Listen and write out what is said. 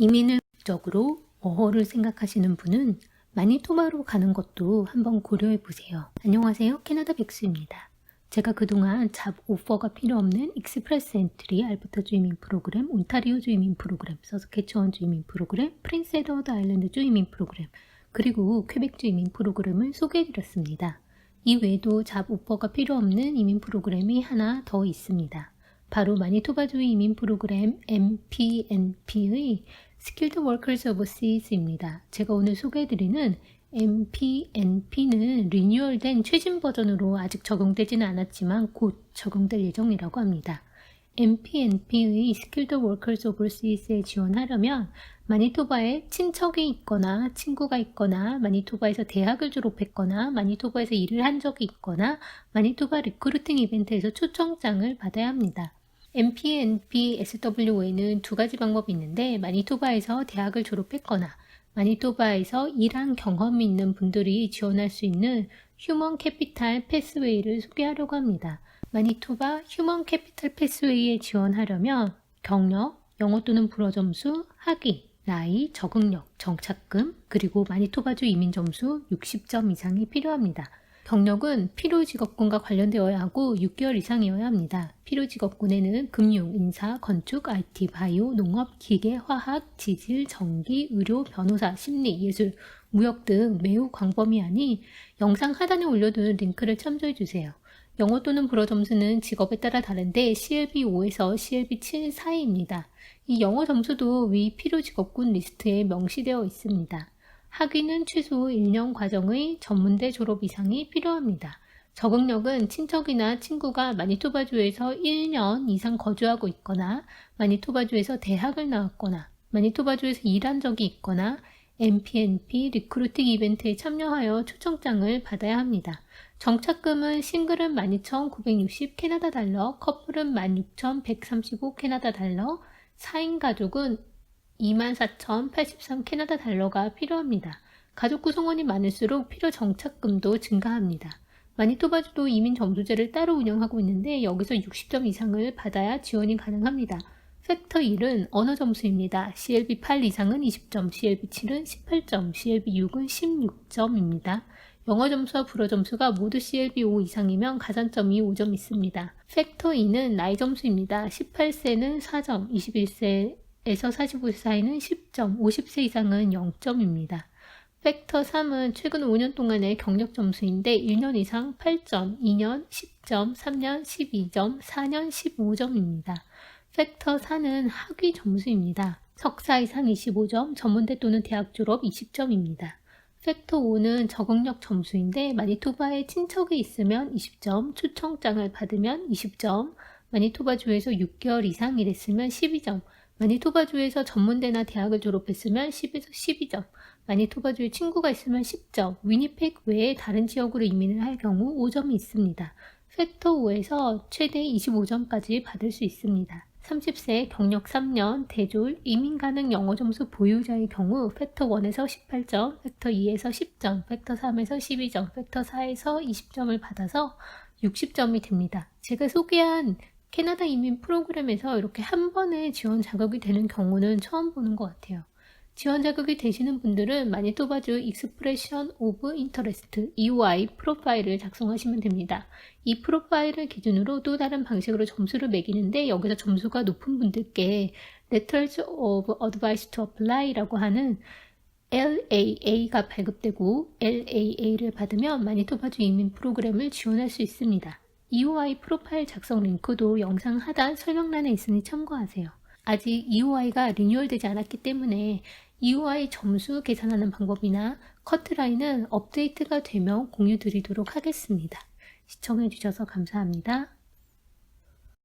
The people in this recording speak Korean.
이민을 적으로 어허를 생각하시는 분은 마니토바로 가는 것도 한번 고려해 보세요. 안녕하세요. 캐나다 백수입니다. 제가 그동안 잡 오퍼가 필요 없는 익스프레스 엔트리 알버타 주이민 프로그램, 온타리오 주이민 프로그램, 서스케처원 주이민 프로그램, 프린스 에드워드 아일랜드 주이민 프로그램, 그리고 퀘벡 주이민 프로그램을 소개해 드렸습니다. 이 외에도 잡 오퍼가 필요 없는 이민 프로그램이 하나 더 있습니다. 바로 마니토바주 이민 프로그램 MPNP의 Skilled Workers Overseas입니다. 제가 오늘 소개해드리는 MPNP는 리뉴얼된 최신 버전으로 아직 적용되지는 않았지만 곧 적용될 예정이라고 합니다. MPNP의 Skilled Workers Overseas에 지원하려면 마니토바에 친척이 있거나 친구가 있거나 마니토바에서 대학을 졸업했거나 마니토바에서 일을 한 적이 있거나 마니토바 리크루팅 이벤트에서 초청장을 받아야 합니다. MPNP SW에는 두 가지 방법이 있는데 마니토바에서 대학을 졸업했거나 마니토바에서 일한 경험이 있는 분들이 지원할 수 있는 휴먼 캐피탈 패스웨이를 소개하려고 합니다. 마니토바 휴먼 캐피탈 패스웨이에 지원하려면 경력, 영어 또는 불어 점수, 학위, 나이, 적응력, 정착금, 그리고 마니토바주 이민 점수 60점 이상이 필요합니다. 경력은 필요 직업군과 관련되어야 하고 6개월 이상이어야 합니다. 필요 직업군에는 금융, 인사, 건축, IT, 바이오, 농업, 기계, 화학, 지질, 전기, 의료, 변호사, 심리, 예술, 무역 등 매우 광범위하니 영상 하단에 올려둔 링크를 참조해 주세요. 영어 또는 불어 점수는 직업에 따라 다른데 CLB 5에서 CLB 7 사이입니다. 이 영어 점수도 위 필요 직업군 리스트에 명시되어 있습니다. 학위는 최소 1년 과정의 전문대 졸업 이상이 필요합니다. 적응력은 친척이나 친구가 마니토바주에서 1년 이상 거주하고 있거나 마니토바주에서 대학을 나왔거나 마니토바주에서 일한 적이 있거나 MPNP 리크루팅 이벤트에 참여하여 초청장을 받아야 합니다. 정착금은 싱글은 12,960 캐나다 달러, 커플은 16,135 캐나다 달러, 4인 가족은 24,083 캐나다 달러가 필요합니다. 가족 구성원이 많을수록 필요 정착금도 증가합니다. 마니토바주도 이민 점수제를 따로 운영하고 있는데 여기서 60점 이상을 받아야 지원이 가능합니다. 팩터 1은 언어 점수입니다. CLB 8 이상은 20점, CLB 7은 18점, CLB 6은 16점입니다. 영어 점수와 불어 점수가 모두 CLB 5 이상이면 가산점이 5점 있습니다. 팩터 2는 나이 점수입니다. 18세는 4점, 21세 에서 45세 사이는 10점, 50세 이상은 0점입니다. 팩터 3은 최근 5년 동안의 경력 점수인데 1년 이상 8점, 2년 10점, 3년 12점, 4년 15점입니다. 팩터 4는 학위 점수입니다. 석사 이상 25점, 전문대 또는 대학 졸업 20점입니다. 팩터 5는 적응력 점수인데 마니토바에 친척이 있으면 20점, 초청장을 받으면 20점, 마니토바 주에서 6개월 이상 일했으면 12점, 마니토바주에서 전문대나 대학을 졸업했으면 10에서 12점, 마니토바주에 친구가 있으면 10점, 위니펙 외에 다른 지역으로 이민을 할 경우 5점이 있습니다. 팩터 5에서 최대 25점까지 받을 수 있습니다. 30세, 경력 3년, 대졸, 이민 가능 영어 점수 보유자의 경우 팩터 1에서 18점, 팩터 2에서 10점, 팩터 3에서 12점, 팩터 4에서 20점을 받아서 60점이 됩니다. 제가 소개한 캐나다 이민 프로그램에서 이렇게 한 번에 지원 자격이 되는 경우는 처음 보는 것 같아요. 지원 자격이 되시는 분들은 마니토바주 익스프레션 오브 인터레스트 EOI 프로파일을 작성하시면 됩니다. 이 프로파일을 기준으로 또 다른 방식으로 점수를 매기는데 여기서 점수가 높은 분들께 Letters of Advice to Apply라고 하는 LAA가 발급되고 LAA를 받으면 마니토바주 이민 프로그램을 지원할 수 있습니다. EOI 프로파일 작성 링크도 영상 하단 설명란에 있으니 참고하세요. 아직 EOI가 리뉴얼되지 않았기 때문에 EOI 점수 계산하는 방법이나 커트라인은 업데이트가 되면 공유 드리도록 하겠습니다. 시청해주셔서 감사합니다.